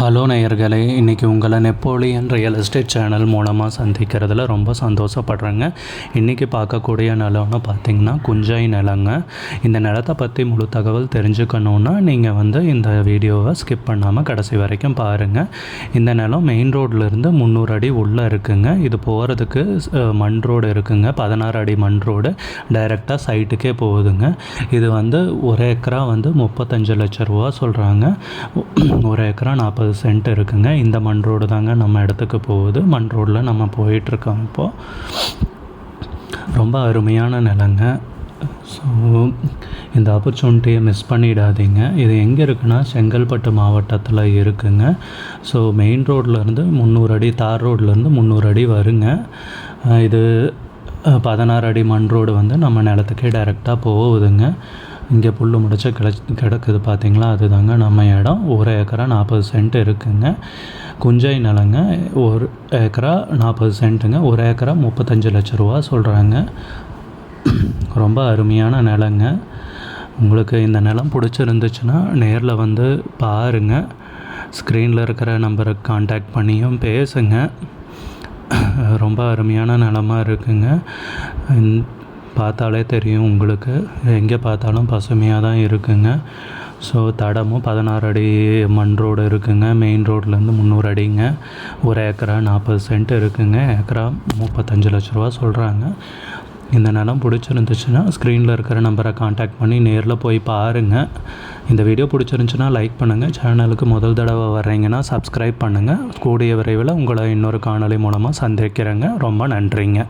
Hello நேயர்களே இன்றைக்கி உங்களை நெப்போலியன் ரியல் எஸ்டேட் சேனல் மூலமாக சந்திக்கிறதுல ரொம்ப சந்தோஷப்படுறேங்க. இன்றைக்கி பார்க்கக்கூடிய நிலம்னு பார்த்தீங்கன்னா குஞ்சாய் நிலங்க. இந்த நிலத்தை பற்றி முழு தகவல் தெரிஞ்சுக்கணுன்னா நீங்கள் வந்து இந்த வீடியோவை ஸ்கிப் பண்ணாமல் கடைசி வரைக்கும் பாருங்கள் இந்த நிலம் மெயின் ரோட்லேருந்து முந்நூறு அடி உள்ளே இருக்குங்க. இது போகிறதுக்கு மண் ரோடு இருக்குங்க. பதினாறு அடி மண் ரோடு டைரெக்டாக சைட்டுக்கே போகுதுங்க. இது வந்து ஒரு ஏக்கரா வந்து முப்பத்தஞ்சு லட்ச ரூபா சொல்கிறாங்க ஒரு ஏக்கரா நாற்பது சென்ட் இருக்குங்க. இந்த மண் ரோடு தாங்க நம்ம இடத்துக்கு போகுது. மண் ரோடில் நம்ம போயிட்டுருக்கோம் இப்போது ரொம்ப அருமையான நிலங்க. ஸோ இந்த ஆப்பர்ச்சுனிட்டியை மிஸ் பண்ணிடாதீங்க. இது எங்கே இருக்குன்னா செங்கல்பட்டு மாவட்டத்தில் இருக்குங்க. ஸோ மெயின் ரோட்லேருந்து முந்நூறு அடி தார் ரோட்லேருந்து முந்நூறு அடி வருங்க. இது பதினாறு அடி மண் ரோடு வந்து நம்ம நிலத்துக்கே டைரெக்டாக போகுதுங்க. இங்கே புல் முடிச்ச கிட கிடக்குது பார்த்தீங்களா அதுதாங்க நம்ம இடம். ஒரு ஏக்கரா நாற்பது சென்ட் இருக்குங்க. குஞ்சை நிலங்க. ஒரு ஏக்கரா நாற்பது சென்ட்டுங்க. ஒரு ஏக்கரா முப்பத்தஞ்சு லட்ச ரூபா சொல்கிறாங்க ரொம்ப அருமையான நிலங்க. உங்களுக்கு இந்த நிலம் பிடிச்சிருந்துச்சுன்னா நேரில் வந்து பாருங்கள் ஸ்க்ரீனில் இருக்கிற நம்பருக்கு காண்டாக்ட் பண்ணியும் பேசுங்க. ரொம்ப அருமையான நிலமா இருக்குங்க. பார்த்தாலே தெரியும் உங்களுக்கு. எங்கே பார்த்தாலும் பசுமையாக தான் இருக்குங்க. ஸோ தடமும் பதினாறு அடி மண் ரோடு இருக்குங்க. மெயின் ரோட்லேருந்து முந்நூறு அடிங்க. ஒரு ஏக்கரா நாற்பது சென்ட் இருக்குங்க. ஏக்கரா முப்பத்தஞ்சு லட்ச ரூபா சொல்கிறாங்க இந்த நிலம் பிடிச்சிருந்துச்சுன்னா ஸ்க்ரீனில் இருக்கிற நம்பரை காண்டாக்ட் பண்ணி நேரில் போய் பாருங்கள் இந்த வீடியோ பிடிச்சிருந்துச்சுன்னா லைக் பண்ணுங்கள் சேனலுக்கு முதல் தடவை வர்றீங்கன்னா சப்ஸ்கிரைப் பண்ணுங்கள் கூடிய விரைவில் உங்களை இன்னொரு காணொளி மூலமாக சந்திக்கிறேங்க. ரொம்ப நன்றிங்க.